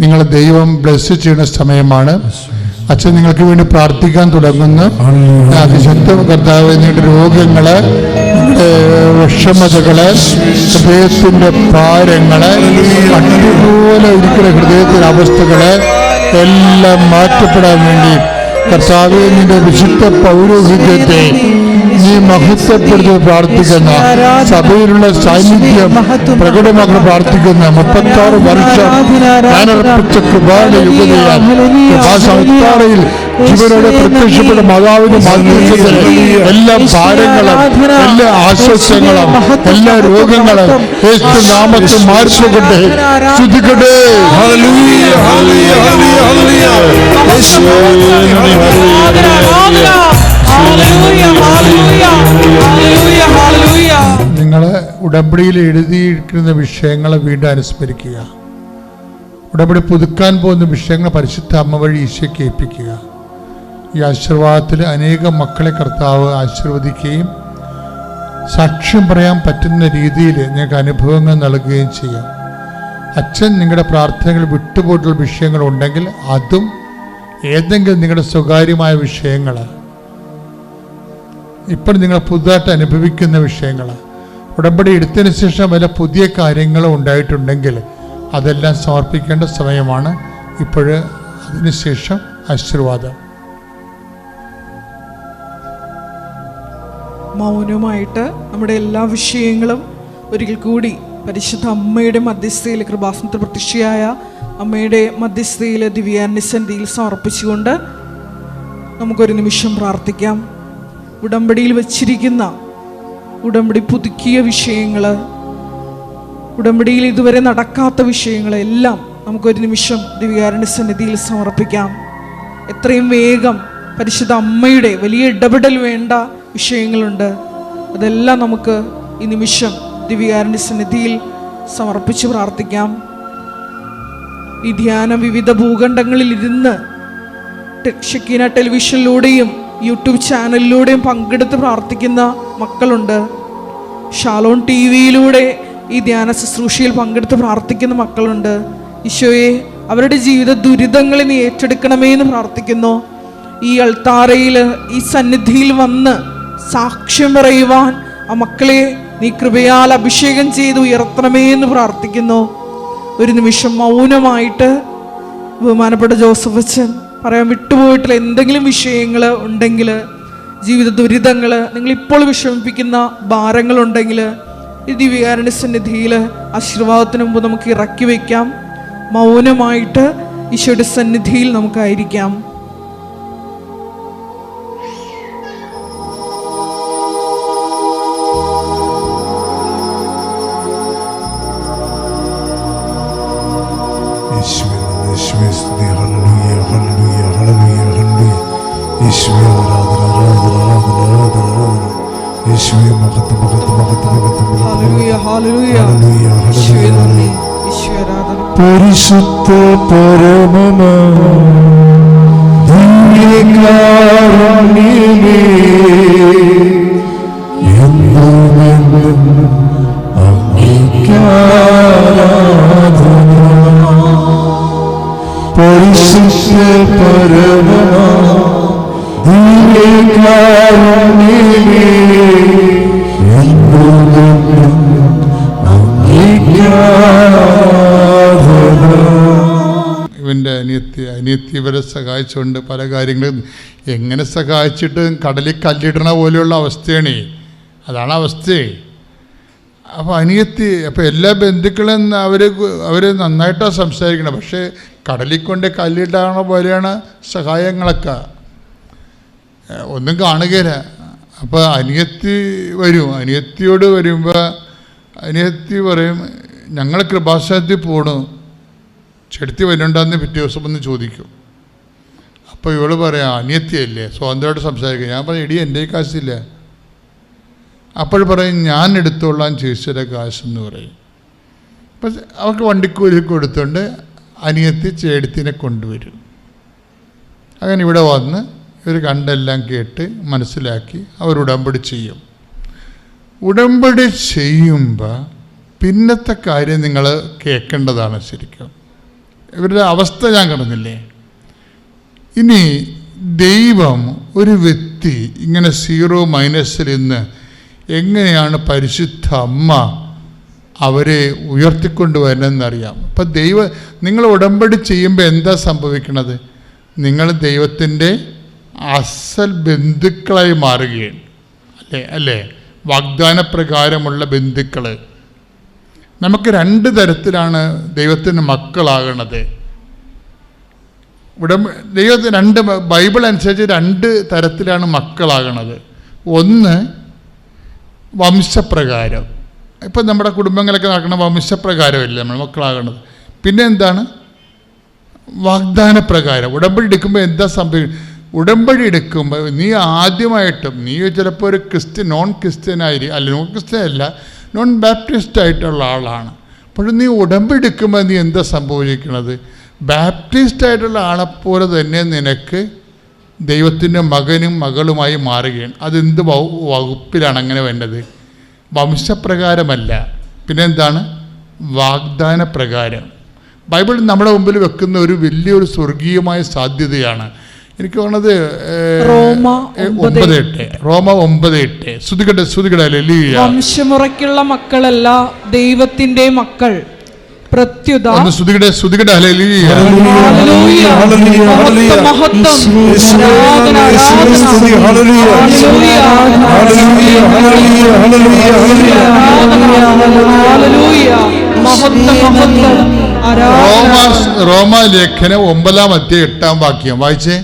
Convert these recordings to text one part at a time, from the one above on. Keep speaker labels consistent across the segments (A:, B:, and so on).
A: നിങ്ങൾ ദൈവം ബ്ലസ് ചെയ്യുന്ന സമയമാണ്. അച്ഛൻ നിങ്ങൾക്ക് വേണ്ടി പ്രാർത്ഥിക്കാൻ തുടങ്ങുന്നു. അതിശക്ത കർത്താവ് നിങ്ങളുടെ രോഗങ്ങൾ നിങ്ങളുടെ വിഷമതകൾ ഹൃദയത്തിന്റെ ഭാരങ്ങൾ അതുപോലെ ഇരിക്കുന്ന ഹൃദയത്തിന്റെ അവസ്ഥകൾ എല്ലാം മാറ്റപ്പെടാൻ വേണ്ടി കർത്താവ് നിന്റെ വിശുദ്ധ പൗരോഹിത്യത്തെ നീ മഹത്വപ്പെടുത്തി പ്രാർത്ഥിക്കുന്ന സഭയിലുള്ള സാന്നിധ്യം പ്രകടമാക്കി പ്രാർത്ഥിക്കുന്ന മുപ്പത്തി ആറ് വർഷം കൃപാസംസ്ഥാനയിൽ ജീവനോടെ പ്രത്യക്ഷപ്പെട്ട മാതാവിന്റെ മാധ്യസ്ഥത്തിന് എല്ലാ ഭാരങ്ങളും എല്ലാ ആശ്വാസങ്ങളും എല്ലാ രോഗങ്ങളും യേശു നാമത്തിൽ മാറിപ്പോകട്ടെ.
B: ശുദ്ധിക്കട്ടെ
A: നിങ്ങൾ ഉടമ്പടിയിൽ എഴുതിയിരിക്കുന്ന വിഷയങ്ങളെ വീണ്ടും അനുസ്മരിക്കുക. ഉടമ്പടി പുതുക്കാൻ പോകുന്ന വിഷയങ്ങൾ പരിശുദ്ധ അമ്മ വഴി ഈശോയ്ക്ക് കേൾപ്പിക്കുക. ഈ ആശീർവാദത്തിൽ അനേകം മക്കളെ കർത്താവ് ആശീർവദിക്കുകയും സാക്ഷ്യം പറയാൻ പറ്റുന്ന രീതിയിൽ ഞങ്ങൾക്ക് അനുഭവങ്ങൾ നൽകുകയും ചെയ്യാം. അച്ഛൻ നിങ്ങളുടെ പ്രാർത്ഥനകൾ വിട്ടുപോയിട്ടുള്ള വിഷയങ്ങളുണ്ടെങ്കിൽ അതും ഏതെങ്കിലും നിങ്ങളുടെ സ്വകാര്യമായ വിഷയങ്ങൾ ഇപ്പോൾ നിങ്ങൾ പുതുതായിട്ട് അനുഭവിക്കുന്ന വിഷയങ്ങൾ. ഉടമ്പടി എടുത്തതിന് ശേഷം വല്ല പുതിയ കാര്യങ്ങളും ഉണ്ടായിട്ടുണ്ടെങ്കിൽ അതെല്ലാം സമർപ്പിക്കേണ്ട സമയമാണ്. ഇപ്പോൾ അതിനുശേഷം ആശീർവാദം.
C: മൗനമായിട്ട് നമ്മുടെ എല്ലാ വിഷയങ്ങളും ഒരിക്കൽ കൂടി പരിശുദ്ധ അമ്മയുടെ മധ്യസ്ഥയിൽ കൃപാസനത്തിൽ പ്രത്യക്ഷയായ അമ്മയുടെ മധ്യസ്ഥയിൽ ദിവ്യാന്യസന്ധിയിൽ സമർപ്പിച്ചുകൊണ്ട് നമുക്കൊരു നിമിഷം പ്രാർത്ഥിക്കാം. ഉടമ്പടിയിൽ വച്ചിരിക്കുന്ന ഉടമ്പടി പുതുക്കിയ വിഷയങ്ങൾ ഉടമ്പടിയിൽ ഇതുവരെ നടക്കാത്ത വിഷയങ്ങളെല്ലാം നമുക്കൊരു നിമിഷം ദിവ്യാരണ്യ സന്നിധിയിൽ സമർപ്പിക്കാം. എത്രയും വേഗം പരിശുദ്ധ അമ്മയുടെ വലിയ ഇടപെടൽ വേണ്ട വിഷയങ്ങളുണ്ട്. അതെല്ലാം നമുക്ക് ഈ നിമിഷം ദിവ്യാരണ്യ സന്നിധിയിൽ സമർപ്പിച്ച് പ്രാർത്ഥിക്കാം. ഈ ധ്യാനം വിവിധ ഭൂഖണ്ഡങ്ങളിൽ ഇരുന്ന് ടെ- ടെലിവിഷനിലൂടെയും യൂട്യൂബ് ചാനലിലൂടെയും പങ്കെടുത്ത് പ്രാർത്ഥിക്കുന്ന മക്കളുണ്ട്. ഷാലോൺ ടി വിയിലൂടെ ഈ ധ്യാന ശുശ്രൂഷയിൽ പങ്കെടുത്ത് പ്രാർത്ഥിക്കുന്ന മക്കളുണ്ട്. ഈശോയെ അവരുടെ ജീവിത ദുരിതങ്ങളെ നീ ഏറ്റെടുക്കണമേ എന്ന് പ്രാർത്ഥിക്കുന്നു. ഈ അൾത്താരയിൽ ഈ സന്നിധിയിൽ വന്ന് സാക്ഷ്യം പറയുവാൻ ആ മക്കളെ നീ കൃപയാൽ അഭിഷേകം ചെയ്ത് ഉയർത്തണമേ എന്ന് പ്രാർത്ഥിക്കുന്നു. ഒരു നിമിഷം മൗനമായിട്ട് ബഹുമാനപ്പെട്ട ജോസഫ് അച്ഛൻ പറയാൻ വിട്ടുപോയിട്ടുള്ള എന്തെങ്കിലും വിഷയങ്ങൾ ഉണ്ടെങ്കിൽ ജീവിത ദുരിതങ്ങൾ നിങ്ങൾ ഇപ്പോൾ വിഷമിപ്പിക്കുന്ന ഭാരങ്ങളുണ്ടെങ്കിൽ ഈ ദിവ്യകാരുണ്യ സന്നിധിയിൽ ആശീർവാദത്തിന് മുമ്പ് നമുക്ക് ഇറക്കി വയ്ക്കാം. മൗനമായിട്ട് ഈശോയുടെ സന്നിധിയിൽ നമുക്കായിരിക്കാം.
B: യേശുവേ ആരാധന ആരാധന ആരാധന ആരാധന ആരാധന. യേശുവേ മഹത്വം
C: ഹല്ലേലൂയ, ഹല്ലേലൂയ.
B: ഹല്ലേലൂയ,
C: ഈശോയെ
A: ഇവന്റെ അനിയത്തി അനിയത്തി ഇവരെ സഹായിച്ചുകൊണ്ട് പല കാര്യങ്ങളും എങ്ങനെ സഹായിച്ചിട്ട് കടലിൽ കല്ലിടണ പോലെയുള്ള അവസ്ഥയാണ്. അതാണ് അവസ്ഥയെ അപ്പോൾ അനിയത്തി അപ്പോൾ എല്ലാ ബന്ധുക്കളും അവർ അവർ നന്നായിട്ടാണ് സംസാരിക്കണം. പക്ഷേ കടലിൽ കൊണ്ട് കല്ലിടാണ പോലെയാണ് സഹായങ്ങളൊക്കെ. ഒന്നും കാണുകയില്ല. അപ്പോൾ അനിയത്തി വരും. അനിയത്തിയോട് വരുമ്പോൾ അനിയത്തി പറയും ഞങ്ങൾ കൃപാസനത്തിൽ പോണു. ചെടുത്തി വരുന്നുണ്ടെന്ന് പിറ്റേ ദിവസം ഒന്ന് ചോദിക്കും. അപ്പോൾ ഇവൾ പറയാം അനിയത്തിയല്ലേ സ്വതന്ത്രമായിട്ട് സംസാരിക്കുക ഞാൻ പറയും എടി എന്റെ കാശില്ല. അപ്പോൾ പറയും ഞാൻ എടുത്തോളാം ചേച്ചിയുടെ കാശെന്ന് പറയും. അപ്പം അവർക്ക് വണ്ടിക്കൂലി കൊടുത്തുകൊണ്ട് അനിയത്തി ചേടത്തിനെ കൊണ്ടുവരും. അങ്ങനെ ഇവിടെ വന്ന് ഇവർ കണ്ടെല്ലാം കേട്ട് മനസ്സിലാക്കി അവർ ഉടമ്പടി ചെയ്യും. ഉടമ്പടി ചെയ്യുമ്പോൾ പിന്നത്തെ കാര്യം നിങ്ങൾ കേൾക്കേണ്ടതാണ് ശരിക്കും. ഇവരുടെ അവസ്ഥ ഞാൻ പറഞ്ഞില്ലേ ഇനി ദൈവം ഒരു വ്യക്തി ഇങ്ങനെ സീറോ മൈനസിൽ നിന്ന് എങ്ങനെയാണ് പരിശുദ്ധ അമ്മ അവരെ ഉയർത്തിക്കൊണ്ടുവരണമെന്നറിയാം അപ്പം ദൈവ നിങ്ങൾ ഉടമ്പടി ചെയ്യുമ്പോൾ എന്താ സംഭവിക്കണത്? നിങ്ങൾ ദൈവത്തിന്റെ അസൽ ബന്ധുക്കളായി മാറുകയാണ് അല്ലേ? അല്ലേ? വാഗ്ദാനപ്രകാരമുള്ള ബന്ധുക്കൾ നമുക്ക് രണ്ട് തരത്തിലാണ് ദൈവത്തിന് മക്കളാകണത്. ഉടമ ദൈവത്തിന് രണ്ട് ബൈബിൾ അനുസരിച്ച് രണ്ട് തരത്തിലാണ് മക്കളാകണത്. ഒന്ന് വംശപ്രകാരം. ഇപ്പം നമ്മുടെ കുടുംബങ്ങളൊക്കെ നടക്കുന്ന വംശപ്രകാരമല്ലേ നമ്മൾ മക്കളാകണത്? പിന്നെ എന്താണ്? വാഗ്ദാനപ്രകാരം. ഉടമ്പടി എടുക്കുമ്പോൾ എന്താ സംഭവിക്കും ഉടമ്പടി എടുക്കുമ്പോൾ നീ ആദ്യമായിട്ടും നീ ചിലപ്പോൾ ഒരു ക്രിസ്ത്യൻ നോൺ ക്രിസ്ത്യൻ ആയിരിക്കും അല്ല നോൺ ക്രിസ്ത്യൻ അല്ല നോൺ ബാപ്റ്റിസ്റ്റ് ആയിട്ടുള്ള ആളാണ്. പക്ഷെ നീ ഉടമ്പടി എടുക്കുമ്പോൾ നീ എന്താ സംഭവിക്കുന്നത്? ബാപ്റ്റിസ്റ്റ് ആയിട്ടുള്ള ആളെപ്പോലെ തന്നെ നിനക്ക് ദൈവത്തിന്റെ മകനും മകളുമായി മാറുകയാണ്. അതെന്ത് വകു- വകുപ്പിലാണ് അങ്ങനെ വേണ്ടത്? വംശപ്രകാരമല്ല. പിന്നെന്താണ്? വാഗ്ദാന പ്രകാരം ബൈബിൾ നമ്മുടെ മുമ്പിൽ വെക്കുന്ന ഒരു വലിയൊരു സ്വർഗീയമായ സാധ്യതയാണ്. എനിക്ക് തോന്നുന്നത്
C: ഒമ്പത്
A: എട്ട്. റോമ ഒമ്പത് എട്ട്. ശ്രുതികട്ടെ ശ്രുതികട
C: വംശമുറയ്ക്കുള്ള മക്കളല്ല ദൈവത്തിന്റെ മക്കൾ. പ്രത്യുത.
A: ശ്രുതികടെ റോമ ലേഖനം ഒമ്പതാം അധ്യായം എട്ടാം വാക്യം. വായിച്ചേ.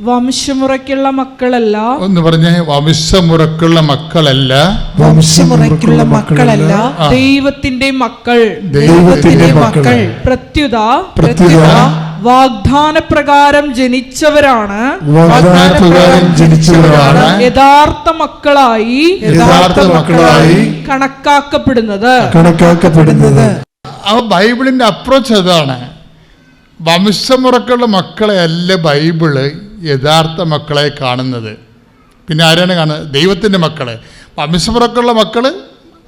C: വംശമുറയ്ക്കുള്ള മക്കളല്ല.
A: ഒന്ന് പറഞ്ഞേ വംശമുറക്കുള്ള മക്കളല്ല.
D: വംശമുറയ്ക്കുള്ള മക്കളല്ല.
C: ദൈവത്തിന്റെ മക്കൾ.
B: ദൈവത്തിന്റെ മക്കൾ.
C: പ്രത്യുത.
B: പ്രത്യുത.
C: വാഗ്ദാനപ്രകാരം ജനിച്ചവരാണ്.
B: വാഗ്ദാനപ്രകാരം ജനിച്ചവരാണ്.
C: യഥാർത്ഥ മക്കളായി
B: യഥാർത്ഥ മക്കളായി
C: കണക്കാക്കപ്പെടുന്നത്.
B: കണക്കാക്കപ്പെടുന്നത്.
A: ആ ബൈബിളിന്റെ അപ്രോച്ച് അതാണ്. വംശമുറക്കുള്ള മക്കളെ അല്ല ബൈബിൾ. യഥാർത്ഥ മക്കളെ കാണുന്നത്. പിന്നെ ആരാണ് കാണുന്നത്? ദൈവത്തിന്റെ മക്കളെ. വംശമുറക്കുള്ള മക്കൾ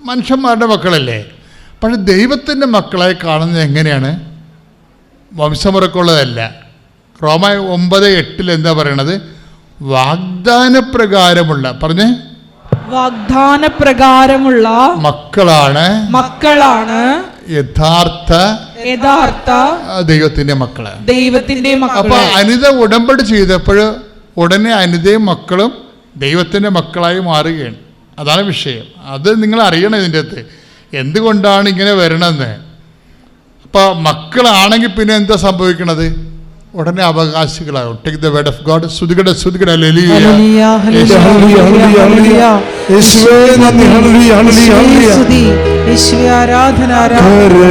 A: മനുഷ്യന്മാരുടെ മക്കളല്ലേ? പക്ഷെ ദൈവത്തിന്റെ മക്കളെ കാണുന്നത് എങ്ങനെയാണ്? വംശമുറക്കുള്ളതല്ല. റോമ ഒമ്പത് എട്ടിൽ എന്താ പറയണത്? വാഗ്ദാനപ്രകാരമുള്ള പറഞ്ഞേ?
C: വാഗ്ദാനപ്രകാരമുള്ള
A: മക്കളാണ്
C: മക്കളാണ്
A: യഥാർത്ഥ
C: യഥാർത്ഥ
A: ദൈവത്തിന്റെ മക്കൾ.
C: ദൈവത്തിന്റെ
A: അപ്പൊ അനിത ഉടമ്പടി ചെയ്തപ്പോൾ ഉടനെ അനിതയും മക്കളും ദൈവത്തിന്റെ മക്കളായി മാറുകയാണ്. അതാണ് വിഷയം. അത് നിങ്ങൾ അറിയണം ഇതിന്റെ അകത്ത്. എന്തുകൊണ്ടാണ് ഇങ്ങനെ വരണമെന്ന്? അപ്പോൾ മക്കളാണെങ്കിൽ പിന്നെ എന്താ സംഭവിക്കണത്? ഉടനെ അവകാശികളാകും. Take the word of God ശ്രുതികട ശ്രുതികട. ലലിയ
D: ഹല്ലേലൂയ, ഹല്ലേലൂയ,
B: ഹല്ലേലൂയ, ഹല്ലേലൂയ, ഹല്ലേലൂയ. യേശുവേ
D: ആരാധന ആരാധന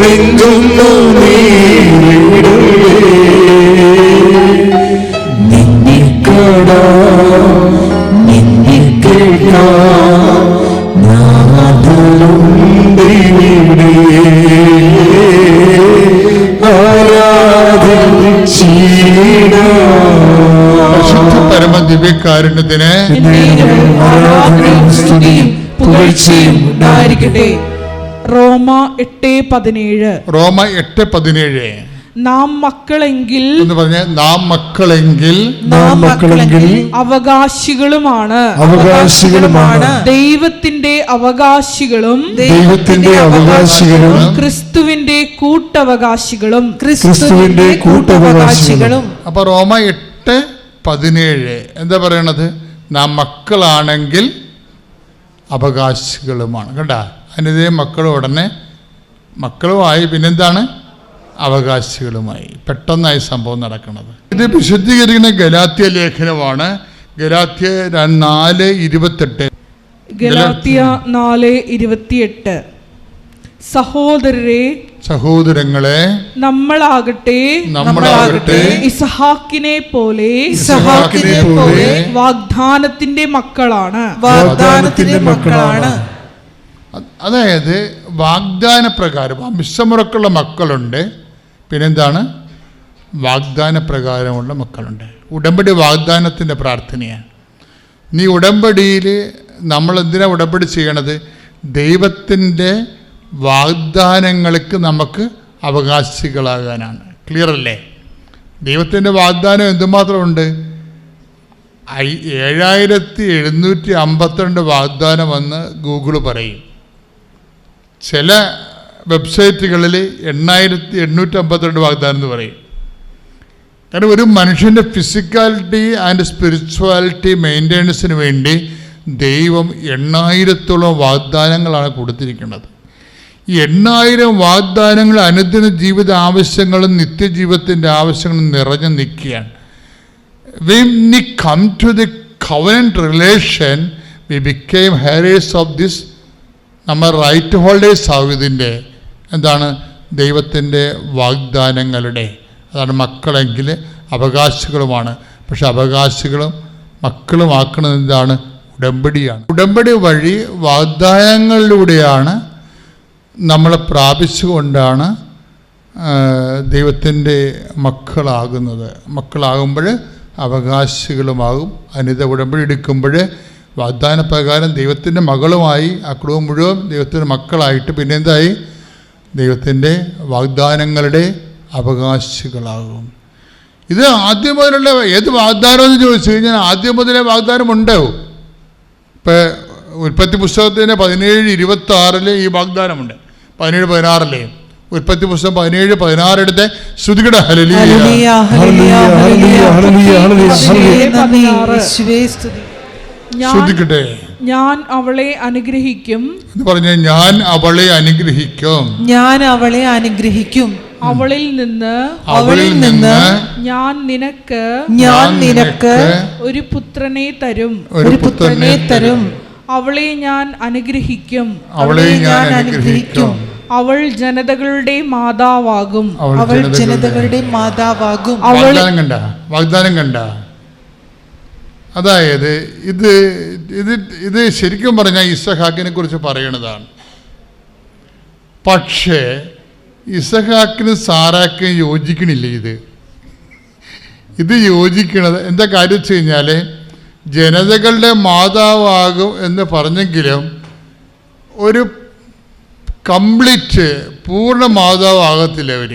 B: നെഞ്ചൊന്നു നീറിടല്ലേ.
A: ദിവ്യകാരുണ്യത്തിന്
C: പുകഴ്ചയും ഉണ്ടായിരിക്കട്ടെ. റോമ എട്ട് പതിനേഴ്.
A: റോമ എട്ട് പതിനേഴ്.
C: നാം മക്കളെങ്കിൽ
A: എന്ന് പറഞ്ഞ നാം മക്കളെങ്കിൽ
B: നാം മക്കളെങ്കിൽ
C: അവകാശികളുമാണ്.
B: അവകാശികളുമാണ്.
C: ദൈവത്തിന്റെ അവകാശികളും
B: ദൈവത്തിന്റെ അവകാശികളും
C: ക്രിസ്തുവിന്റെ കൂട്ടവകാശികളും
B: ക്രിസ്തുവിന്റെ കൂട്ടവകാശികളും.
A: അപ്പൊ റോമ എട്ട് പതിനേഴ്. എന്താ പറയണത്? നാം മക്കളാണെങ്കിൽ അവകാശികളുമാണ്. കണ്ട? അനിതേ മക്കൾ ഉടനെ മക്കളുമായി പിന്നെന്താണ്? അവകാശികളുമായി. പെട്ടെന്നായി സംഭവം നടക്കുന്നത് ഇത് വിശുദ്ധീകരിക്കുന്ന ഗലാത്യ ലേഖനമാണ്. ഗലാത്യ നാല് ഇരുപത്തെട്ട്.
C: ഗലാത്യ നാല് ഇരുപത്തിയെട്ട്. സഹോദരരെ
A: സഹോദരങ്ങളെ
C: നമ്മളാകട്ടെ
A: നമ്മളാകട്ടെ
C: ഇസഹാക്കിനെ പോലെ
B: ഇസഹാക്കിനെ പോലെ
C: വാഗ്ദാനത്തിന്റെ മക്കളാണ്.
D: വാഗ്ദാനത്തിന്റെ മക്കളാണ്.
A: അതായത് വാഗ്ദാന പ്രകാരം മക്കളുണ്ട്. പിന്നെന്താണ്? വാഗ്ദാന പ്രകാരമുള്ള മക്കളുണ്ട്. ഉടമ്പടി വാഗ്ദാനത്തിന്റെ പ്രാർത്ഥനയാണ്. നീ ഉടമ്പടിയിൽ നമ്മൾ എന്തിനാ ഉടമ്പടി ചെയ്യണത്? ദൈവത്തിന്റെ വാഗ്ദാനങ്ങൾക്ക് നമുക്ക് അവകാശികളാകാനാണ്. ക്ലിയർ അല്ലേ? ദൈവത്തിന്റെ വാഗ്ദാനം എന്തുമാത്രമുണ്ട്? ഐ ഏഴായിരത്തി എഴുന്നൂറ്റി അമ്പത്തിരണ്ട് വാഗ്ദാനം എന്ന് ഗൂഗിൾ പറയും. ചില വെബ്സൈറ്റുകളിൽ എണ്ണായിരത്തി എണ്ണൂറ്റി അമ്പത്തിരണ്ട് വാഗ്ദാനം എന്ന് പറയും. കാരണം ഒരു മനുഷ്യന്റെ ഫിസിക്കാലിറ്റി ആൻഡ് സ്പിരിച്വാലിറ്റി മെയിന്റെനൻസിന് വേണ്ടി ദൈവം എണ്ണായിരത്തോളം വാഗ്ദാനങ്ങളാണ് കൊടുത്തിരിക്കുന്നത്. എണ്ണായിരം വാഗ്ദാനങ്ങൾ അനുദിന ജീവിത ആവശ്യങ്ങളും നിത്യജീവിതത്തിന്റെ ആവശ്യങ്ങളും നിറഞ്ഞു നിൽക്കുകയാണ്. വി നി come to the covenant relation we became heirs of this നമ്മൾ റൈറ്റ് ഹോൾഡേഴ്സ് ആവും ഇതിന്റെ എന്താണ്? ദൈവത്തിന്റെ വാഗ്ദാനങ്ങളുടെ. അതാണ് മക്കളെങ്കിൽ അവകാശികളുമാണ്. പക്ഷെ അവകാശികളും മക്കളുമാക്കുന്നത് എന്താണ്? ഉടമ്പടിയാണ്. ഉടമ്പടി വഴി വാഗ്ദാനങ്ങളിലൂടെയാണ് നമ്മളെ പ്രാപിച്ചുകൊണ്ടാണ് ദൈവത്തിന്റെ മക്കളാകുന്നത്. മക്കളാകുമ്പോൾ അവകാശികളുമാകും അനിത ഉടമ്പടി എടുക്കുമ്പോൾ വാഗ്ദാന പ്രകാരം ദൈവത്തിന്റെ മകളുമായി ആ കുടുംബം മുഴുവൻ ദൈവത്തിന്റെ മക്കളായിട്ട് പിന്നെ എന്തായി ദൈവത്തിന്റെ വാഗ്ദാനങ്ങളുടെ അവകാശികളാകും. ഇത് ആദ്യം മുതലുള്ള ഏത് വാഗ്ദാനം എന്ന് ചോദിച്ചു കഴിഞ്ഞാൽ ആദ്യം മുതലേ വാഗ്ദാനം ഉണ്ടാവും ഇപ്പോൾ ഉൽപ്പത്തി പുസ്തകത്തിന്റെ പതിനേഴ് ഇരുപത്തി ആറിൽ ഈ വാഗ്ദാനമുണ്ട്. പതിനേഴ് പതിനാറല്ലേ? ഉൽപ്പത്തി പുസ്തകം പതിനേഴ് പതിനാറെടുത്തെ ശ്രുതികട ഹലലിയ
D: ഹല്ലേലൂയ, ഹല്ലേലൂയ, ഹല്ലേലൂയ,
B: ഹല്ലേലൂയ, ഹല്ലേലൂയ,
D: യേശുവേ
C: പതിനാറ്.
D: യേശുവേ സ്തുതി.
C: ഞാൻ
A: ശ്രുതിക്കട്ടെ.
C: ഞാൻ അവളെ അനുഗ്രഹിക്കും.
A: എന്ന് പറഞ്ഞ ഞാൻ അവളെ അനുഗ്രഹിക്കും.
D: ഞാൻ അവളെ അനുഗ്രഹിക്കും.
C: അവളിൽ നിന്ന്
A: അവളിൽ നിന്ന്
C: ഞാൻ നിനക്ക്
D: ഞാൻ നിനക്ക്
C: ഒരു പുത്രനെ തരും.
D: ഒരു പുത്രനെ തരും.
C: അവളെ ഞാൻ അനുഗ്രഹിക്കും.
A: അവളെ ഞാൻ അനുഗ്രഹിക്കും.
C: അവൾ ജനതകളുടെ മാതാവാകും.
A: അവൾ ജനതകളുടെ
D: മാതാവാകും.
A: വാഗ്ദാനം കണ്ട വാഗ്ദാനം കണ്ട. അതായത് ഇത് ഇത് ഇത് ശരിക്കും പറഞ്ഞാൽ ഇസഹാക്കിനെ കുറിച്ച് പറയണതാണ്. പക്ഷേ ഇസഹാക്കിനും സാറാക്കിനും യോജിക്കണില്ല ഇത്. ഇത് യോജിക്കണത് എന്താ കാര്യം വെച്ച് കഴിഞ്ഞാൽ ജനതകളുടെ മാതാവാകും എന്ന് പറഞ്ഞെങ്കിലും ഒരു കംപ്ലീറ്റ് പൂർണ മാതാവാകത്തില്ല അവർ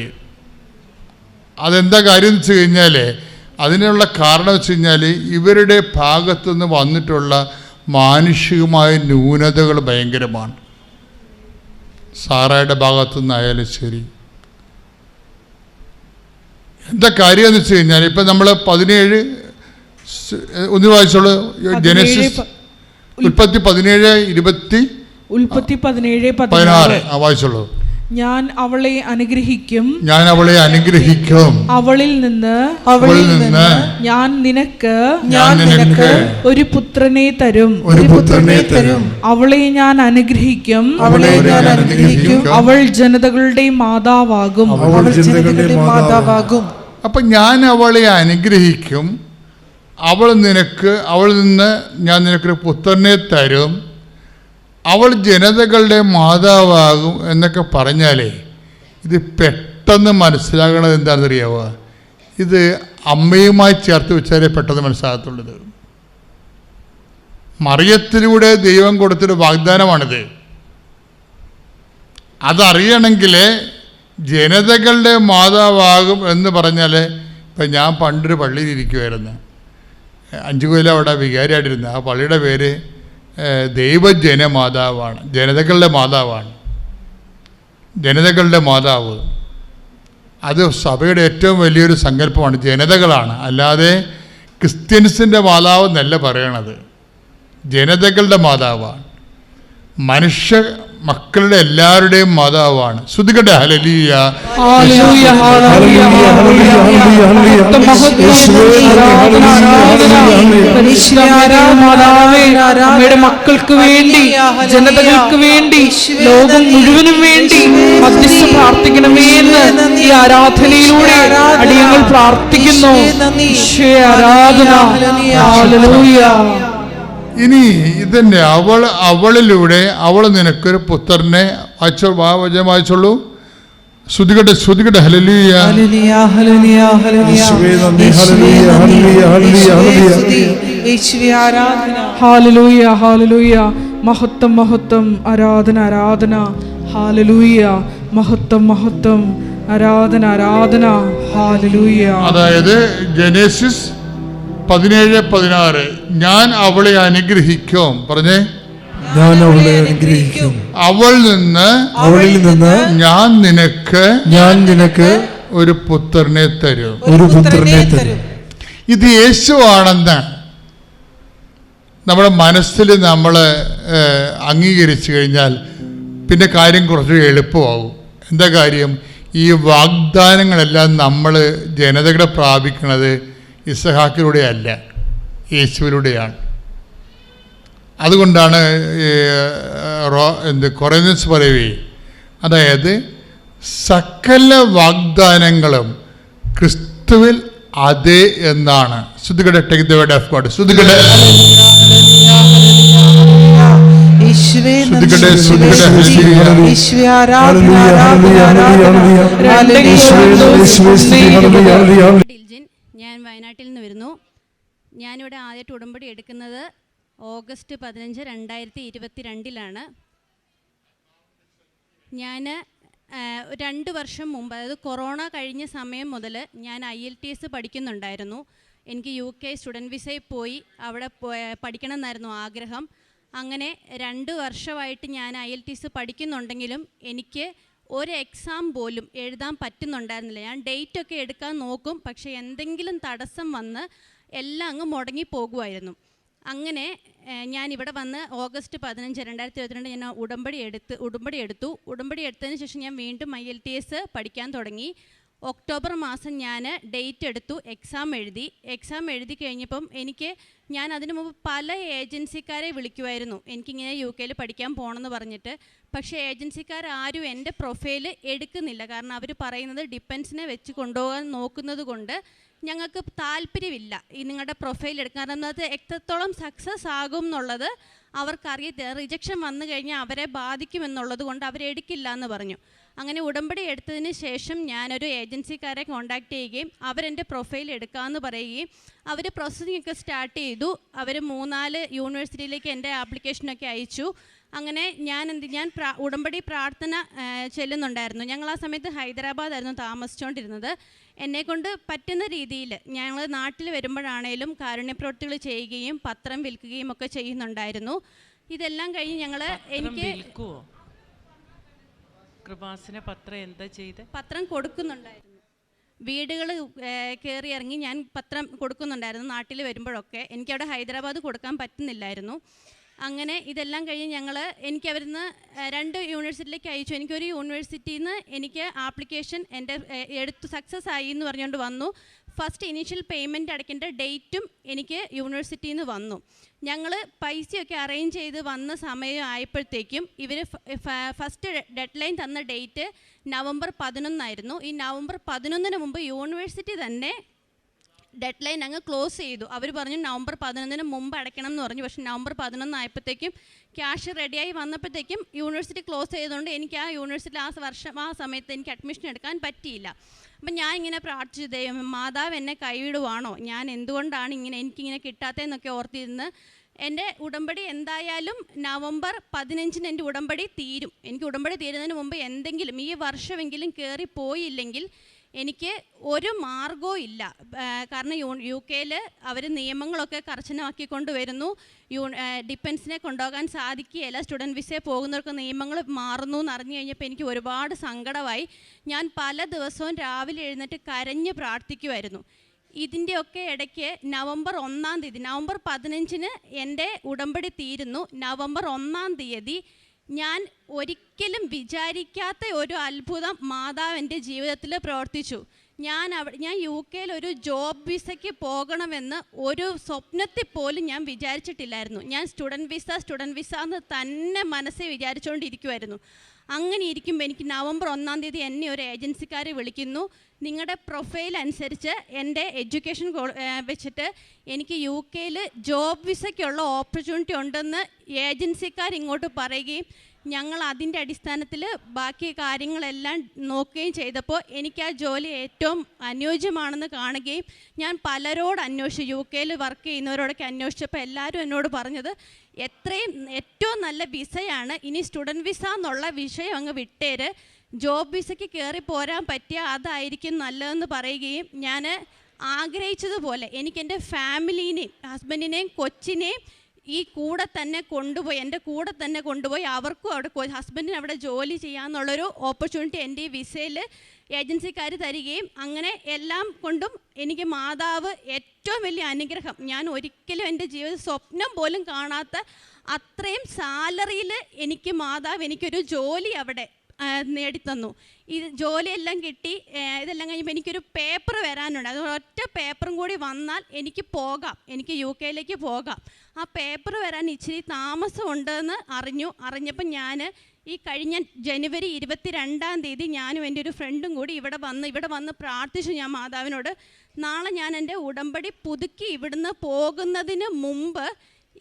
A: അതെന്താ കാര്യം വെച്ച് കഴിഞ്ഞാൽ അതിനുള്ള കാരണം വെച്ച് കഴിഞ്ഞാൽ ഇവരുടെ ഭാഗത്തുനിന്ന് വന്നിട്ടുള്ള മാനുഷികമായ ന്യൂനതകൾ ഭയങ്കരമാണ്. സാറയുടെ ഭാഗത്തുനിന്നായാലും ശരി. എന്താ കാര്യമെന്ന് വെച്ച് കഴിഞ്ഞാൽ ഇപ്പം നമ്മൾ പതിനേഴ് ഒന്ന് വായിച്ചോളൂ. ജനസിസ് ഉൽപ്പത്തി പതിനേഴ് ഇരുപത്തി
C: ഉൽപ്പത്തി പതിനേഴ്
A: പതിനാറ്. വായിച്ചോളൂ.
C: ഞാൻ അവളെ അനുഗ്രഹിക്കും.
A: ഞാൻ അവളെ അനുഗ്രഹിക്കും.
C: അവളിൽ നിന്ന്
D: അവളിൽ
A: നിന്ന്
D: നിന്ന്
C: ഞാൻ നിനക്ക്
D: ഞാൻ നിനക്ക്
C: ഒരു പുത്രനെ തരും.
B: ഒരു പുത്രനെ തരും.
C: അവളെ ഞാൻ അനുഗ്രഹിക്കും.
D: അവളെ ഞാൻ അനുഗ്രഹിക്കും.
C: അവൾ ജനതകളുടെ മാതാവാകും.
D: അവൾ ജനതകളുടെ മാതാവാകും.
A: അപ്പൊ ഞാൻ അവളെ അനുഗ്രഹിക്കും. അവൾ നിനക്ക് അവളിൽ നിന്ന് ഞാൻ നിനക്കൊരു പുത്രനെ തരും. അവൾ ജനതകളുടെ മാതാവാകും എന്നൊക്കെ പറഞ്ഞാലേ ഇത് പെട്ടെന്ന് മനസ്സിലാകണത് എന്താണെന്നറിയാവുക ഇത് അമ്മയുമായി ചേർത്ത് വെച്ചാലേ പെട്ടെന്ന് മനസ്സിലാകത്തുള്ളത് മറിയത്തിലൂടെ ദൈവം കൊടുത്തൊരു വാഗ്ദാനമാണിത്. അതറിയണമെങ്കിൽ ജനതകളുടെ മാതാവാകും എന്ന് പറഞ്ഞാൽ ഇപ്പം ഞാൻ പണ്ടൊരു പള്ളിയിൽ ഇരിക്കുമായിരുന്നു അഞ്ചു കൊല്ലം അവിടെ വികാരിയായിട്ടിരുന്ന. ആ പള്ളിയുടെ പേര് ദൈവജനമാതാവാണ്. ദൈവജന മാതാവാണ് ജനതകളുടെ മാതാവാണ്. ജനതകളുടെ മാതാവ്. അത് സഭയുടെ ഏറ്റവും വലിയൊരു സങ്കല്പമാണ്. ജനതകളാണ്. അല്ലാതെ ക്രിസ്ത്യൻസിന്റെ മാതാവ് എന്നല്ല പറയണത്. ജനതകളുടെ മാതാവാണ്. മനുഷ്യ മക്കളുടെ എല്ലാവരുടെയും മാതാവാണ്. ശ്രുതികട്ടെ ഹലലിയ
C: മക്കൾക്ക് വേണ്ടി ജനതകൾക്ക് വേണ്ടി ലോകം മുഴുവനും വേണ്ടി മധ്യസ്ഥ പ്രാർത്ഥിക്കണമേ എന്ന് ഈ ആരാധനയിലൂടെ അടിയങ്ങൾ പ്രാർത്ഥിക്കുന്നു. ആരാധന. ഹല്ലേലൂയ.
A: ഇനി ഇതിന്റെ അവൾ അവളിലൂടെ അവൾ നിനക്കൊരു പുത്രനെ വായിച്ചോ വചനം വായിച്ചോളൂ. ശ്രുതികട്ടെ ശ്രുതികട്ടെ ഹലലിയ
C: മഹത്വം മഹത്വം. ആരാധന ആരാധന. ഹാലലൂയ മഹത്വം മഹത്വം. ആരാധന ആരാധന. ഹാലലൂയ
A: അതായത് ജനേസിസ് പതിനേഴ് പതിനാറ്. ഞാൻ അവളെ അനുഗ്രഹിക്കും. പറഞ്ഞേ?
B: ഞാൻ അവളെ അനുഗ്രഹിക്കും.
A: അവൾ നിന്ന്
B: അവളിൽ നിന്ന്
A: ഞാൻ നിനക്ക്
B: ഞാൻ നിനക്ക്
A: ഒരു പുത്രനെ തരും.
B: ഒരു പുത്രനെ തരും.
A: ഇത് യേശുവാണെന്ന് നമ്മുടെ മനസ്സിൽ നമ്മൾ അംഗീകരിച്ചു കഴിഞ്ഞാൽ പിന്നെ കാര്യം കുറച്ച് എളുപ്പമാകും എന്താ കാര്യം? ഈ വാഗ്ദാനങ്ങളെല്ലാം നമ്മൾ ജനതകളെ പ്രാപിക്കുന്നത് ഇസഹാക്കിലൂടെ അല്ല യേശുവിലൂടെയാണ്. അതുകൊണ്ടാണ് ഈ, റോ എന്ത് കൊറേനസ് പറയുകയെ അതായത് സകല വാഗ്ദാനങ്ങളും ക്രിസ്തുവിൽ അതെ എന്നാണ്. ശ്രുതികടെ take the word of God ശ്രുതികടെ.
D: യേശുവേ നന്ദി,
A: ശ്രുതികടെ,
D: യേശുവേ
A: ശ്രുതികടെ,
E: ഞാൻ വയനാട്ടിൽ നിന്ന് വരുന്നു. ഞാനിവിടെ ആദ്യമായിട്ട് ഉടമ്പടി എടുക്കുന്നത് ഓഗസ്റ്റ് പതിനഞ്ച് രണ്ടായിരത്തി ഇരുപത്തി രണ്ടിലാണ് ഞാൻ രണ്ട് വർഷം മുമ്പ് അതായത് കൊറോണ കഴിഞ്ഞ സമയം മുതൽ ഞാൻ ഐ എൽ ടി എസ് പഠിക്കുന്നുണ്ടായിരുന്നു. എനിക്ക് യു കെ സ്റ്റുഡന്റ് വിസയിൽ പോയി അവിടെ പഠിക്കണമെന്നായിരുന്നു ആഗ്രഹം. അങ്ങനെ രണ്ട് വർഷമായിട്ട് ഞാൻ ഐ എൽ ടി എസ് പഠിക്കുന്നുണ്ടെങ്കിലും എനിക്ക് ഒരു എക്സാം പോലും എഴുതാൻ പറ്റുന്നുണ്ടായിരുന്നില്ല. ഞാൻ ഡേറ്റ് ഒക്കെ എടുക്കാൻ നോക്കും. പക്ഷേ എന്തെങ്കിലും തടസ്സം വന്ന് എല്ലാം അങ്ങ് മുടങ്ങി പോകുമായിരുന്നു. അങ്ങനെ ഞാൻ ഇവിടെ വന്ന് ഓഗസ്റ്റ് പതിനഞ്ച് രണ്ടായിരത്തി ഇരുപത്തിരണ്ട് ഞാൻ ഉടമ്പടി എടുത്ത് ഉടമ്പടി എടുത്തു. ഉടമ്പടി എടുത്തതിന് ശേഷം ഞാൻ വീണ്ടും ഐ എൽ ടി എസ് പഠിക്കാൻ തുടങ്ങി. ഒക്ടോബർ മാസം ഞാൻ ഡേറ്റ് എടുത്തു എക്സാം എഴുതി. എക്സാം എഴുതി കഴിഞ്ഞപ്പം എനിക്ക് ഞാൻ അതിനു മുമ്പ് പല ഏജൻസിക്കാരെ വിളിക്കുമായിരുന്നു എനിക്കിങ്ങനെ യു കെയിൽ പഠിക്കാൻ പോകണമെന്ന് പറഞ്ഞിട്ട്. പക്ഷേ ഏജൻസിക്കാർ ആരും എന്റെ പ്രൊഫൈൽ എടുക്കുന്നില്ല. കാരണം അവർ പറയുന്നത് ഡിപ്പെൻസിനെ വെച്ച് കൊണ്ടുപോകാൻ നോക്കുന്നത് കൊണ്ട് ഞങ്ങൾക്ക് താല്പര്യമില്ല ഈ നിങ്ങളുടെ പ്രൊഫൈൽ എടുക്കാൻ. കാരണം അത് എത്രത്തോളം സക്സസ് ആകും എന്നുള്ളത് അവർക്കറിയത്തില്ല റിജക്ഷൻ വന്നു കഴിഞ്ഞാൽ അവരെ ബാധിക്കുമെന്നുള്ളത് കൊണ്ട് അവരെടുക്കില്ല എന്ന് പറഞ്ഞു. അങ്ങനെ ഉടമ്പടി എടുത്തതിന് ശേഷം ഞാനൊരു ഏജൻസിക്കാരെ കോൺടാക്ട് ചെയ്യുകയും അവരെന്റെ പ്രൊഫൈൽ എടുക്കാമെന്ന് പറയുകയും അവർ പ്രോസസ്സിംഗ് ഒക്കെ സ്റ്റാർട്ട് ചെയ്തു. അവർ മൂന്നാൽ യൂണിവേഴ്സിറ്റിയിലേക്ക് എന്റെ ആപ്ലിക്കേഷനൊക്കെ അയച്ചു. അങ്ങനെ ഞാൻ എന്ത് ഞാൻ പ്രാ ഉടമ്പടി പ്രാർത്ഥന ചെല്ലുന്നുണ്ടായിരുന്നു. ഞങ്ങൾ ആ സമയത്ത് ഹൈദരാബാദായിരുന്നു താമസിച്ചുകൊണ്ടിരുന്നത് എന്നെക്കൊണ്ട് പറ്റുന്ന രീതിയിൽ ഞങ്ങൾ നാട്ടിൽ വരുമ്പോഴാണേലും കാരുണ്യപ്രവൃത്തികൾ ചെയ്യുകയും പത്രം വിൽക്കുകയും ഒക്കെ ചെയ്യുന്നുണ്ടായിരുന്നു. ഇതെല്ലാം കഴിഞ്ഞ് ഞങ്ങൾ എനിക്ക്
F: കൃപാസന പത്രം എന്താ ചെയ്ത്?
E: പത്രം കൊടുക്കുന്നുണ്ടായിരുന്നു. വീടുകൾ കയറി ഇറങ്ങി ഞാൻ പത്രം കൊടുക്കുന്നുണ്ടായിരുന്നു നാട്ടിൽ വരുമ്പോഴൊക്കെ. എനിക്കവിടെ ഹൈദരാബാദ് കൊടുക്കാൻ പറ്റുന്നില്ലായിരുന്നു. അങ്ങനെ ഇതെല്ലാം കഴിഞ്ഞ് ഞങ്ങൾ എനിക്ക് അവിടുന്ന് രണ്ട് യൂണിവേഴ്സിറ്റിയിലേക്ക് അയച്ചു. എനിക്കൊരു യൂണിവേഴ്സിറ്റിയിൽ നിന്ന് എനിക്ക് ആപ്ലിക്കേഷൻ എന്റെ എടുത്തു സക്സസ് ആയി എന്ന് പറഞ്ഞുകൊണ്ട് വന്നു. ഫസ്റ്റ് ഇനീഷ്യൽ പേയ്മെന്റ് അടയ്ക്കേണ്ട ഡേറ്റും എനിക്ക് യൂണിവേഴ്സിറ്റിയിൽ നിന്ന് വന്നു. ഞങ്ങൾ പൈസയൊക്കെ അറേഞ്ച് ചെയ്ത് വന്ന സമയം ആയപ്പോഴത്തേക്കും ഇവർ ഫസ്റ്റ് ഡെഡ് ലൈൻ തന്ന ഡേറ്റ് നവംബർ പതിനൊന്നായിരുന്നു. ഈ നവംബർ പതിനൊന്നിന് മുമ്പ് യൂണിവേഴ്സിറ്റി തന്നെ ഡെഡ് ലൈൻ അങ്ങ് ക്ലോസ് ചെയ്തു. അവർ പറഞ്ഞു നവംബർ പതിനൊന്നിന് മുമ്പ് അടയ്ക്കണം എന്ന് പറഞ്ഞു. പക്ഷേ നവംബർ പതിനൊന്ന് ആയപ്പോഴത്തേക്കും ക്യാഷ് റെഡിയായി വന്നപ്പോഴത്തേക്കും യൂണിവേഴ്സിറ്റി ക്ലോസ് ചെയ്തുകൊണ്ട് എനിക്ക് ആ യൂണിവേഴ്സിറ്റി ആ വർഷം ആ സമയത്ത് എനിക്ക് അഡ്മിഷൻ എടുക്കാൻ പറ്റിയില്ല. അപ്പം ഞാൻ ഇങ്ങനെ പ്രാർത്ഥിച്ചു ദൈവം മാതാവ് എന്നെ കൈവിടുവാണോ? ഞാൻ എന്തുകൊണ്ടാണ് ഇങ്ങനെ എനിക്കിങ്ങനെ കിട്ടാത്തതെന്നൊക്കെ ഓർത്തിരുന്ന് എന്റെ ഉടമ്പടി എന്തായാലും നവംബർ പതിനഞ്ചിന് എന്റെ ഉടമ്പടി തീരും. എനിക്ക് ഉടമ്പടി തീരുന്നതിന് മുമ്പ് എന്തെങ്കിലും ഈ വർഷമെങ്കിലും കയറി പോയില്ലെങ്കിൽ എനിക്ക് ഒരു മാർഗവും ഇല്ല. കാരണം യു യു കെയിൽ അവർ നിയമങ്ങളൊക്കെ കർശനമാക്കിക്കൊണ്ട് കൊണ്ടുവരുന്നു. യു ഡിഫൻസിനെ കൊണ്ടുപോകാൻ സാധിക്കുകയില്ല. സ്റ്റുഡന്റ് വിസയെ പോകുന്നവർക്ക് നിയമങ്ങൾ മാറുന്നു എന്ന് അറിഞ്ഞു കഴിഞ്ഞപ്പോൾ എനിക്ക് ഒരുപാട് സങ്കടമായി. ഞാൻ പല ദിവസവും രാവിലെ എഴുന്നേറ്റ് കരഞ്ഞ് പ്രാർത്ഥിക്കുമായിരുന്നു ഇതിന്റെയൊക്കെ ഇടയ്ക്ക് നവംബർ ഒന്നാം തീയതി നവംബർ പതിനഞ്ചിന് എന്റെ ഉടമ്പടി തീരുന്നു. നവംബർ ഒന്നാം തീയതി ഞാൻ ഒരിക്കലും വിചാരിക്കാത്ത ഒരു അത്ഭുതം മാതാവ് എന്റെ ജീവിതത്തിൽ പ്രവർത്തിച്ചു. ഞാൻ അവ ഞാൻ യു കെയിൽ ഒരു ജോബ് വിസയ്ക്ക് പോകണമെന്ന് ഒരു സ്വപ്നത്തിൽ പോലും ഞാൻ വിചാരിച്ചിട്ടില്ലായിരുന്നു. ഞാൻ സ്റ്റുഡന്റ് വിസ സ്റ്റുഡന്റ് വിസ എന്ന് തന്നെ മനസ്സിൽ വിചാരിച്ചുകൊണ്ടിരിക്കുമായിരുന്നു അങ്ങനെ ഇരിക്കുമ്പോൾ എനിക്ക് നവംബർ ഒന്നാം തീയതി എന്നെ ഒരു ഏജൻസിക്കാർ വിളിക്കുന്നു. നിങ്ങളുടെ പ്രൊഫൈൽ അനുസരിച്ച് എന്റെ എഡ്യൂക്കേഷൻ വെച്ചിട്ട് എനിക്ക് യു കെയിൽ ജോബ് വിസയ്ക്കുള്ള ഓപ്പർച്യൂണിറ്റി ഉണ്ടെന്ന് ഏജൻസിക്കാർ ഇങ്ങോട്ട് പറയുകയും ഞങ്ങൾ അതിന്റെ അടിസ്ഥാനത്തിൽ ബാക്കി കാര്യങ്ങളെല്ലാം നോക്കുകയും ചെയ്തപ്പോൾ എനിക്ക് ആ ജോലി ഏറ്റവും അനുയോജ്യമാണെന്ന് കാണുകയും ഞാൻ പലരോട് അന്വേഷിച്ചു. യു കെയിൽ വർക്ക് ചെയ്യുന്നവരോടൊക്കെ അന്വേഷിച്ചപ്പോൾ എല്ലാവരും എന്നോട് പറഞ്ഞത് എത്രയും ഏറ്റവും നല്ല വിസയാണ് ഇനി സ്റ്റുഡന്റ് വിസ എന്നുള്ള വിഷയം അങ്ങ് വിട്ടേര്. ജോബ് വിസയ്ക്ക് കയറി പോരാൻ പറ്റിയ അതായിരിക്കും നല്ലതെന്ന് പറയുകയും ഞാൻ ആഗ്രഹിച്ചതുപോലെ എനിക്കെന്റെ ഫാമിലീനെയും ഹസ്ബൻഡിനെയും കൊച്ചിനെയും ഈ കൂടെ തന്നെ കൊണ്ടുപോയി എന്റെ കൂടെ തന്നെ കൊണ്ടുപോയി അവർക്കും അവിടെ ഹസ്ബൻഡിന് അവിടെ ജോലി ചെയ്യാമെന്നുള്ളൊരു ഓപ്പർച്യൂണിറ്റി എന്റെ ഈ വിസയിൽ ഏജൻസിക്കാർ തരികയും അങ്ങനെ എല്ലാം കൊണ്ടും എനിക്ക് മാതാവ് ഏറ്റവും വലിയ അനുഗ്രഹം. ഞാൻ ഒരിക്കലും എന്റെ ജീവിത സ്വപ്നം പോലും കാണാത്ത അത്രയും സാലറിയിൽ എനിക്ക് മാതാവ് എനിക്കൊരു ജോലി അവിടെ നേടിത്തന്നു. ഈ ജോലിയെല്ലാം കിട്ടി ഇതെല്ലാം കഴിയുമ്പോൾ എനിക്കൊരു പേപ്പർ വരാനുണ്ട്. അത് ഒറ്റ പേപ്പറും കൂടി വന്നാൽ എനിക്ക് പോകാം. എനിക്ക് യു കെയിലേക്ക് പോകാം. ആ പേപ്പർ വരാൻ ഇച്ചിരി താമസമുണ്ടെന്ന് അറിഞ്ഞു. അറിഞ്ഞപ്പോൾ ഞാൻ ഈ കഴിഞ്ഞ ജനുവരി ഇരുപത്തി രണ്ടാം തീയതി ഞാനും എന്റെ ഒരു ഫ്രണ്ടും കൂടി ഇവിടെ വന്ന് ഇവിടെ വന്ന് പ്രാർത്ഥിച്ചു ഞാൻ മാതാവിനോട്. നാളെ ഞാൻ എന്റെ ഉടമ്പടി പുതുക്കി ഇവിടുന്ന് പോകുന്നതിന് മുമ്പ്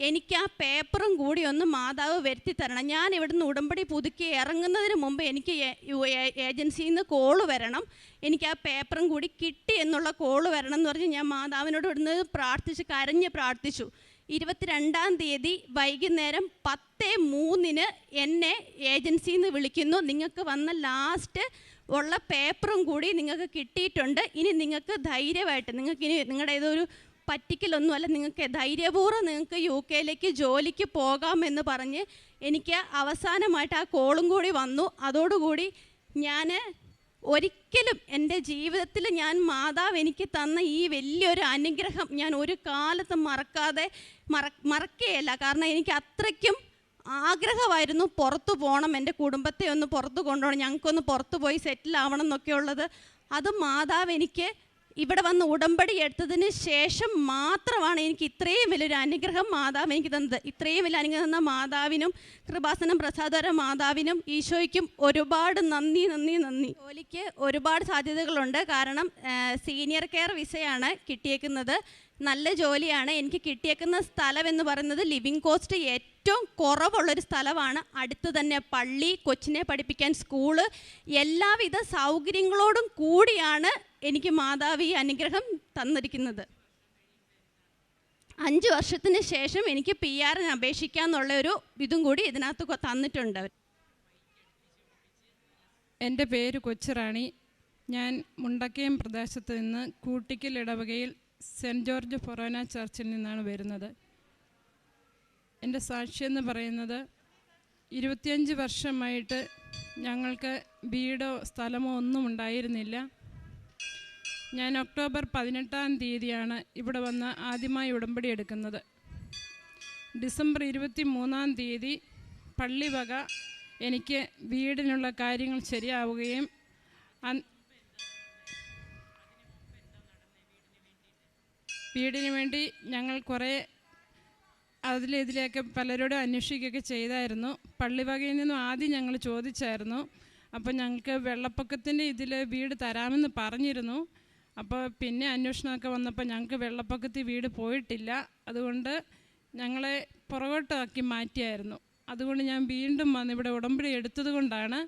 E: എനിക്ക് ആ പേപ്പറും കൂടി ഒന്ന് മാതാവ് വരുത്തി തരണം. ഞാൻ ഇവിടുന്ന് ഉടമ്പടി പുതുക്കി ഇറങ്ങുന്നതിന് മുമ്പ് എനിക്ക് ഏജൻസിയിൽ നിന്ന് കോൾ വരണം. എനിക്ക് ആ പേപ്പറും കൂടി കിട്ടി എന്നുള്ള കോൾ വരണം എന്ന് പറഞ്ഞ് ഞാൻ മാതാവിനോട് ഇവിടുന്ന് പ്രാർത്ഥിച്ച് കരഞ്ഞ് പ്രാർത്ഥിച്ചു. ഇരുപത്തിരണ്ടാം തീയതി വൈകുന്നേരം പത്ത് മൂന്നിന് എന്നെ ഏജൻസിയിൽ നിന്ന് വിളിക്കുന്നു. നിങ്ങൾക്ക് വന്ന ലാസ്റ്റ് ഉള്ള പേപ്പറും കൂടി നിങ്ങൾക്ക് കിട്ടിയിട്ടുണ്ട്. ഇനി നിങ്ങൾക്ക് ധൈര്യമായിട്ട് നിങ്ങൾക്ക് ഇനി നിങ്ങളുടെ ഏതൊരു പറ്റിക്കലൊന്നുമല്ല. നിങ്ങൾക്ക് ധൈര്യപൂർവം നിങ്ങൾക്ക് യു കെയിലേക്ക് ജോലിക്ക് പോകാമെന്ന് പറഞ്ഞ് എനിക്ക് അവസാനമായിട്ട് ആ കോളും കൂടി വന്നു. അതോടുകൂടി ഞാൻ ഒരിക്കലും എന്റെ ജീവിതത്തിൽ ഞാൻ മാതാവ് എനിക്ക് തന്ന ഈ വലിയൊരു അനുഗ്രഹം ഞാൻ ഒരു കാലത്ത് മറക്കാതെ മറ മറക്കുകയല്ല. കാരണം എനിക്ക് അത്രയ്ക്കും ആഗ്രഹമായിരുന്നു പുറത്തു പോകണം എന്റെ കുടുംബത്തെ ഒന്ന് പുറത്ത് കൊണ്ടുപോകണം ഞങ്ങൾക്കൊന്ന് പുറത്ത് പോയി സെറ്റിൽ ആവണം എന്നൊക്കെ ഉള്ളത് അത് മാതാവ് എനിക്ക് ഇവിടെ വന്ന് ഉടമ്പടി എടുത്തതിന് ശേഷം മാത്രമാണ് എനിക്ക് ഇത്രയും വലിയൊരു അനുഗ്രഹം മാതാവ് എനിക്ക് തന്നത്. ഇത്രയും വലിയ അനുഗ്രഹം തന്ന മാതാവിനും കൃപാസനം പ്രസാദര മാതാവിനും ഈശോയ്ക്കും ഒരുപാട് നന്ദി നന്ദി നന്ദി. ജോലിക്ക് ഒരുപാട് സാധ്യതകളുണ്ട്. കാരണം സീനിയർ കെയർ വിസയാണ് കിട്ടിയേക്കുന്നത്. നല്ല ജോലിയാണ്. എനിക്ക് കിട്ടിയേക്കുന്ന സ്ഥലം എന്ന് പറയുന്നത് ലിവിങ് കോസ്റ്റ് ഏറ്റവും കുറവുള്ളൊരു സ്ഥലമാണ്. അടുത്ത് തന്നെ പള്ളി കൊച്ചിനെ പഠിപ്പിക്കാൻ സ്കൂൾ. എല്ലാവിധ സൗകര്യങ്ങളോടും കൂടിയാണ് എനിക്ക് മാതാവ് ഈ അനുഗ്രഹം തന്നിരിക്കുന്നത്. അഞ്ച് വർഷത്തിന് ശേഷം എനിക്ക് പി ആറിന് അപേക്ഷിക്കാന്നുള്ള ഒരു ഇതും കൂടി ഇതിനകത്ത് തന്നിട്ടുണ്ട്.
G: എന്റെ പേര് കൊച്ചുറാണി. ഞാൻ മുണ്ടക്കയം പ്രദേശത്ത് നിന്ന് കൂട്ടിക്കൽ ഇടവകയിൽ സെന്റ് ജോർജ് ഫൊറോന ചർച്ചിൽ നിന്നാണ് വരുന്നത്. എന്റെ സാക്ഷിയെന്ന് പറയുന്നത് ഇരുപത്തിയഞ്ച് വർഷമായിട്ട് ഞങ്ങൾക്ക് വീടോ സ്ഥലമോ ഒന്നും ഉണ്ടായിരുന്നില്ല. ഞാൻ ഒക്ടോബർ പതിനെട്ടാം തീയതിയാണ് ഇവിടെ വന്ന് ആദ്യമായി ഉടമ്പടി എടുക്കുന്നത്. ഡിസംബർ ഇരുപത്തി മൂന്നാം തീയതി പള്ളി വക എനിക്ക് വീടിനുള്ള കാര്യങ്ങൾ ശരിയാവുകയും വീടിന് വേണ്ടി ഞങ്ങൾ കുറേ അതിലിതിലെയൊക്കെ പലരോടും അന്വേഷിക്കുകയൊക്കെ ചെയ്തായിരുന്നു. പള്ളിവകയിൽ നിന്നും ആദ്യം ഞങ്ങൾ ചോദിച്ചായിരുന്നു. അപ്പോൾ ഞങ്ങൾക്ക് വെള്ളപ്പൊക്കത്തിന്റെ ഇതിൽ വീട് തരാമെന്ന് പറഞ്ഞിരുന്നു. അപ്പോൾ പിന്നെ അന്വേഷണമൊക്കെ വന്നപ്പോൾ ഞങ്ങൾക്ക് വെള്ളപ്പൊക്കത്തിൽ വീട് പോയിട്ടില്ല. അതുകൊണ്ട് ഞങ്ങളെ പുറകോട്ടാക്കി മാറ്റിയായിരുന്നു. അതുകൊണ്ട് ഞാൻ വീണ്ടും വന്ന് ഇവിടെ ഉടമ്പടി എടുത്തത് കൊണ്ടാണ്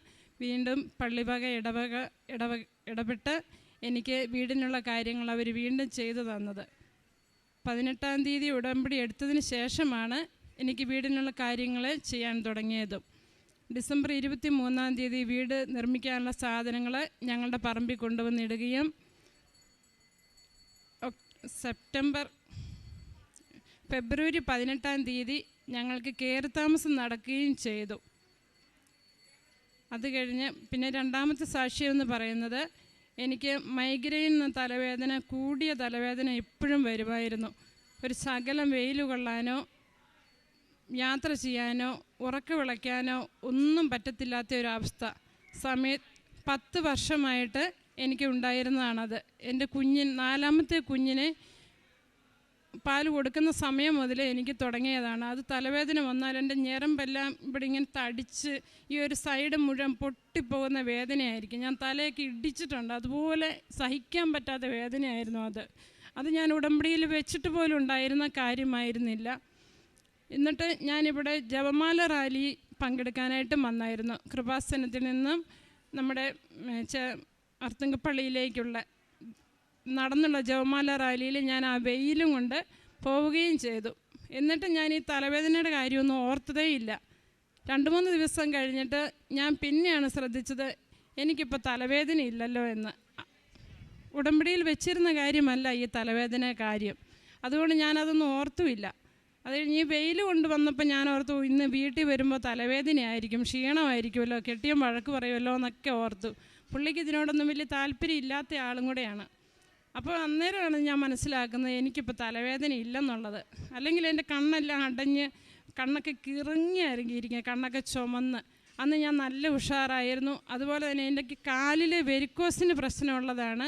G: വീണ്ടും പള്ളിവക ഇടവക ഇടവ ഇടപെട്ട് എനിക്ക് വീടിനുള്ള കാര്യങ്ങൾ അവർ വീണ്ടും ചെയ്തു തന്നത്. പതിനെട്ടാം തീയതി ഉടമ്പടി എടുത്തതിന് ശേഷമാണ് എനിക്ക് വീടിനുള്ള കാര്യങ്ങൾ ചെയ്യാൻ തുടങ്ങിയതും. ഡിസംബർ ഇരുപത്തി മൂന്നാം തീയതി വീട് നിർമ്മിക്കാനുള്ള സാധനങ്ങൾ ഞങ്ങളുടെ പറമ്പിൽ കൊണ്ടുവന്നിടുകയും സെപ്റ്റംബർ ഫെബ്രുവരി പതിനെട്ടാം തീയതി ഞങ്ങൾക്ക് കയറി താമസം നടക്കുകയും ചെയ്തു. അത് കഴിഞ്ഞ് പിന്നെ രണ്ടാമത്തെ സാക്ഷ്യം എന്ന് പറയുന്നത് എനിക്ക് മൈഗ്രെയിൻ തലവേദന കൂടിയ തലവേദന എപ്പോഴും വരുമായിരുന്നു. ഒരു ശകലം വെയിൽ കൊള്ളാനോ യാത്ര ചെയ്യാനോ ഉറക്ക വിളയ്ക്കാനോ ഒന്നും പറ്റത്തില്ലാത്ത ഒരു അവസ്ഥ. സമയ പത്ത് വർഷമായിട്ട് എനിക്ക് ഉണ്ടായിരുന്നതാണത്. എന്റെ കുഞ്ഞിൻ നാലാമത്തെ കുഞ്ഞിനെ പാൽ കൊടുക്കുന്ന സമയം മുതൽ എനിക്ക് തുടങ്ങിയതാണ്. അത് തലവേദന വന്നാൽ എന്റെ ഞരമ്പെല്ലാം ഇവിടെ ഇങ്ങനെ തടിച്ച് ഈ ഒരു സൈഡ് മുഴുവൻ പൊട്ടിപ്പോകുന്ന വേദനയായിരിക്കും. ഞാൻ തലയൊക്കെ ഇടിച്ചിട്ടുണ്ട്. അതുപോലെ സഹിക്കാൻ പറ്റാത്ത വേദനയായിരുന്നു അത്. അത് ഞാൻ ഉടമ്പടിയിൽ വെച്ചിട്ട് പോലും ഉണ്ടായിരുന്ന കാര്യമായിരുന്നില്ല. എന്നിട്ട് ഞാനിവിടെ ജപമാല റാലി പങ്കെടുക്കാനായിട്ട് വന്നായിരുന്നു. കൃപാസനത്തിൽ നിന്നും നമ്മുടെ അർത്തുങ്കപ്പള്ളിയിലേക്കുള്ള നടന്നുള്ള ജവമാല റാലിയിൽ ഞാൻ ആ വെയിലും കൊണ്ട് പോവുകയും ചെയ്തു. എന്നിട്ട് ഞാൻ ഈ തലവേദനയുടെ കാര്യമൊന്നും ഓർത്തതേ ഇല്ല രണ്ട് മൂന്ന് ദിവസം കഴിഞ്ഞിട്ട് ഞാൻ പിന്നെയാണ് ശ്രദ്ധിച്ചത് എനിക്കിപ്പോൾ തലവേദന ഇല്ലല്ലോ എന്ന്. ഉടമ്പടിയിൽ വെച്ചിരുന്ന കാര്യമല്ല ഈ തലവേദന കാര്യം. അതുകൊണ്ട് ഞാനതൊന്നും ഓർത്തുമില്ല അത് കഴിഞ്ഞ് ഈ വെയിൽ കൊണ്ട് വന്നപ്പോൾ ഞാൻ ഓർത്തു ഇന്ന് വീട്ടിൽ വരുമ്പോൾ തലവേദനയായിരിക്കും ക്ഷീണമായിരിക്കുമല്ലോ കെട്ടിയം വഴക്ക് പറയുമല്ലോ എന്നൊക്കെ ഓർത്തു. പുള്ളിക്ക് ഇതിനോടൊന്നും വലിയ താല്പര്യം ഇല്ലാത്ത ആളും കൂടെയാണ്. അപ്പോൾ അന്നേരമാണ് ഞാൻ മനസ്സിലാക്കുന്നത് എനിക്കിപ്പോൾ തലവേദന ഇല്ലെന്നുള്ളത്. അല്ലെങ്കിൽ എന്റെ കണ്ണെല്ലാം അടഞ്ഞ് കണ്ണൊക്കെ കിറങ്ങി ഇറങ്ങിയിരിക്കുക കണ്ണൊക്കെ ചുമന്ന്. അന്ന് ഞാൻ നല്ല ഉഷാറായിരുന്നു. അതുപോലെ തന്നെ എന്റെ കാലിലെ വെരിക്കോസിന് പ്രശ്നമുള്ളതാണ്.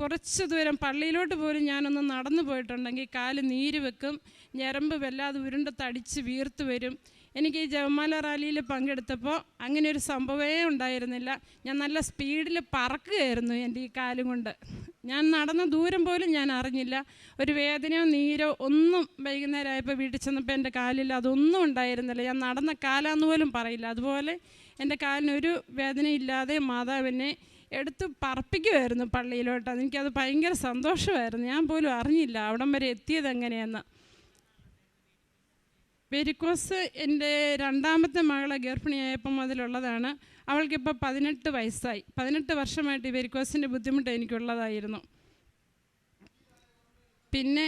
G: കുറച്ച് ദൂരം പള്ളിയിലോട്ട് പോലും ഞാനൊന്ന് നടന്നു പോയിട്ടുണ്ടെങ്കിൽ കാൽ നീര് വെക്കും ഞരമ്പ് വല്ലാതെ ഉരുണ്ട് തടിച്ച് വീർത്ത് വരും. എനിക്ക് ഈ ജവമാല റാലിയിൽ പങ്കെടുത്തപ്പോൾ അങ്ങനെ ഒരു സംഭവമേ ഉണ്ടായിരുന്നില്ല. ഞാൻ നല്ല സ്പീഡിൽ പറക്കുകയായിരുന്നു എന്റെ ഈ കാലും കൊണ്ട്. ഞാൻ നടന്ന ദൂരം പോലും ഞാൻ അറിഞ്ഞില്ല. ഒരു വേദനയോ നീരോ ഒന്നും വൈകുന്നേരമായപ്പോൾ വീട്ടിൽ ചെന്നപ്പോൾ എന്റെ കാലിൽ അതൊന്നും ഉണ്ടായിരുന്നില്ല. ഞാൻ നടന്ന കാലാന്ന് പോലും പറയില്ല. അതുപോലെ എന്റെ കാലിനൊരു വേദനയില്ലാതെ മാതാവിനെ എടുത്ത് പറപ്പിക്കുമായിരുന്നു പള്ളിയിലോട്ട്. എനിക്കത് ഭയങ്കര സന്തോഷമായിരുന്നു. ഞാൻ പോലും അറിഞ്ഞില്ല അവിടം വരെ എത്തിയത് എങ്ങനെയെന്ന്. വെരിക്കോസ് എന്റെ രണ്ടാമത്തെ മകളെ ഗർഭിണിയായപ്പം മുതലുള്ളതാണ്. അവൾക്കിപ്പോൾ പതിനെട്ട് വയസ്സായി. പതിനെട്ട് വർഷമായിട്ട് ഈ വെരിക്കോസിന്റെ ബുദ്ധിമുട്ട് എനിക്കുള്ളതായിരുന്നു. പിന്നെ